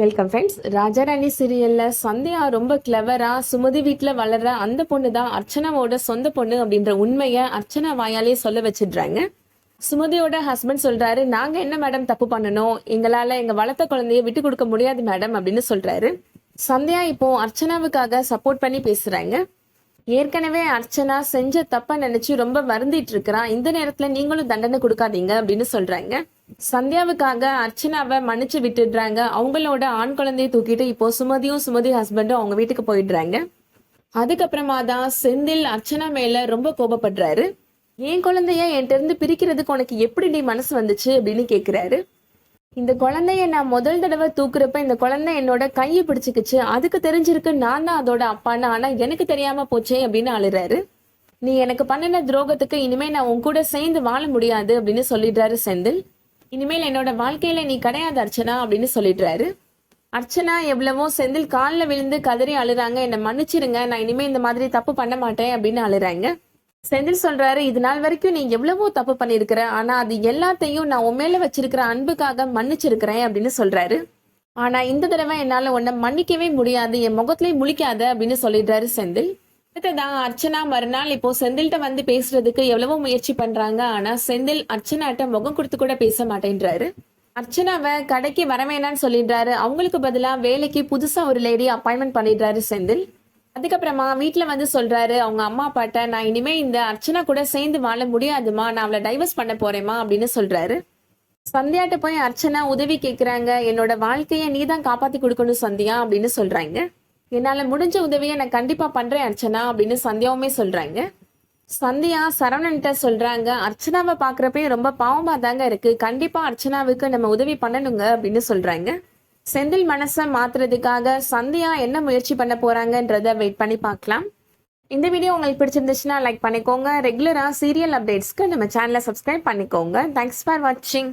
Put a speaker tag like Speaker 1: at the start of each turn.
Speaker 1: Welcome friends Raja Rani சீரியல்ல சந்தியா ரொம்ப கிளவரா சுமதி வீட்டில் வளர்ற அந்த பொண்ணு தான் அர்ச்சனாவோட சொந்த பொண்ணு அப்படின்ற உண்மையை அர்ச்சனா வாயாலே சொல்ல வச்சிடுறாங்க. சுமதியோட ஹஸ்பண்ட் சொல்றாரு நாங்க என்ன மேடம் தப்பு பண்ணணும்? எங்களால எங்க வளர்த்த குழந்தைய விட்டு கொடுக்க முடியாது மேடம் அப்படின்னு சொல்றாரு. சந்தியா இப்போ அர்ச்சனாவுக்காக சப்போர்ட் பண்ணி பேசுறாங்க. ஏற்கனவே அர்ச்சனா செஞ்ச தப்ப நினைச்சு ரொம்ப வருந்திட்டு இருக்கிறான். இந்த நேரத்துல நீங்களும் தண்டனை கொடுக்காதீங்க அப்படின்னு சொல்றாங்க. சந்தியாவுக்காக அர்ச்சனாவை மன்னிச்சு விட்டுடுறாங்க. அவங்களோட ஆண் குழந்தையை தூக்கிட்டு இப்போ சுமதியும் சுமதி ஹஸ்பண்டும் அவங்க வீட்டுக்கு போயிடுறாங்க. அதுக்கப்புறமா தான் செந்தில் அர்ச்சனா மேல ரொம்ப கோபப்படுறாரு. என் குழந்தைய என்கிட்ட இருந்து பிரிக்கிறதுக்கு உனக்கு எப்படி நீ மனசு வந்துச்சு அப்படின்னு கேக்குறாரு. இந்த குழந்தைய நான் முதல் தடவை தூக்குறப்ப இந்த குழந்தை என்னோட கையை பிடிச்சிக்கிச்சு. அதுக்கு தெரிஞ்சிருக்கு நான் தான் அதோட அப்பான்னு. ஆனா எனக்கு தெரியாம போச்சே அப்படின்னு அழுறாரு. நீ எனக்கு பண்ணின துரோகத்துக்கு இனிமே நான் உன் கூட சேர்ந்து வாழ முடியாது அப்படின்னு சொல்லிடுறாரு செந்தில். இனிமேல் என்னோட வாழ்க்கையில நீ கிடையாது அர்ச்சனா அப்படின்னு சொல்லிடுறாரு. அர்ச்சனா எவ்வளவோ செந்தில் காலில் விழுந்து கதறி அழுறாங்க. என்னை மன்னிச்சிருங்க நான் இனிமே இந்த மாதிரி தப்பு பண்ண மாட்டேன் அப்படின்னு அழுறாங்க. செந்தில் சொல்றாரு இது நாள் வரைக்கும் நீ எவ்வளவோ தப்பு பண்ணியிருக்கிற ஆனா அது எல்லாத்தையும் நான் உன் மேல வச்சிருக்கிற அன்புக்காக மன்னிச்சிருக்கிறேன் அப்படின்னு சொல்றாரு. ஆனா இந்த தடவை என்னால உன்னை மன்னிக்கவே முடியாது என் முகத்திலே முழிக்காத அப்படின்னு சொல்லிடுறாரு செந்தில். அடுத்ததான் அர்ச்சனா மறுநாள் இப்போ செந்தில்கிட்ட வந்து பேசுறதுக்கு எவ்வளவோ முயற்சி பண்றாங்க. ஆனா செந்தில் அர்ச்சனாட்ட முகம் கொடுத்து கூட பேச மாட்டேன்றாரு. அர்ச்சனாவை கடைக்கு வர வேணாம்னு சொல்லிடுறாரு அவங்களுக்கு பதிலா வேலைக்கு புதுசா ஒரு லேடி அப்பாயின்மெண்ட் பண்ணிடுறாரு செந்தில். அதுக்கப்புறமா வீட்டில் வந்து சொல்றாரு அவங்க அம்மா அப்பாட்ட நான் இனிமே இந்த அர்ச்சனா கூட சேர்ந்து வாழ முடியாதுமா. நான் அவளை டைவர்ஸ் பண்ண போறேமா அப்படின்னு சொல்றாரு. சந்தியாட்ட போய் அர்ச்சனா உதவி கேட்குறாங்க என்னோட வாழ்க்கையை நீ தான் காப்பாத்தி கொடுக்கணும் சந்தியா அப்படின்னு சொல்றாங்க. என்னால் முடிஞ்ச உதவியை நான் கண்டிப்பாக பண்ணுறேன் அர்ச்சனா அப்படின்னு சந்தியாவுமே சொல்கிறாங்க சந்தியா சரவணன்ட்ட சொல்கிறாங்க அர்ச்சனாவை பாக்குறப்பயே ரொம்ப பாவமாக தாங்க இருக்குது கண்டிப்பாக அர்ச்சனாவுக்கு நம்ம உதவி பண்ணணுங்க அப்படின்னு சொல்கிறாங்க செந்தில் மனசை மாற்றுறதுக்காக சந்தியா என்ன முயற்சி பண்ண போகிறாங்கன்றத வெயிட் பண்ணி பார்க்கலாம். இந்த வீடியோ உங்களுக்கு பிடிச்சிருந்துச்சுன்னா லைக் பண்ணிக்கோங்க. ரெகுலராக சீரியல் அப்டேட்ஸ்க்கு நம்ம சேனலை சப்ஸ்கிரைப் பண்ணிக்கோங்க. தேங்க்ஸ் ஃபார் வாட்சிங்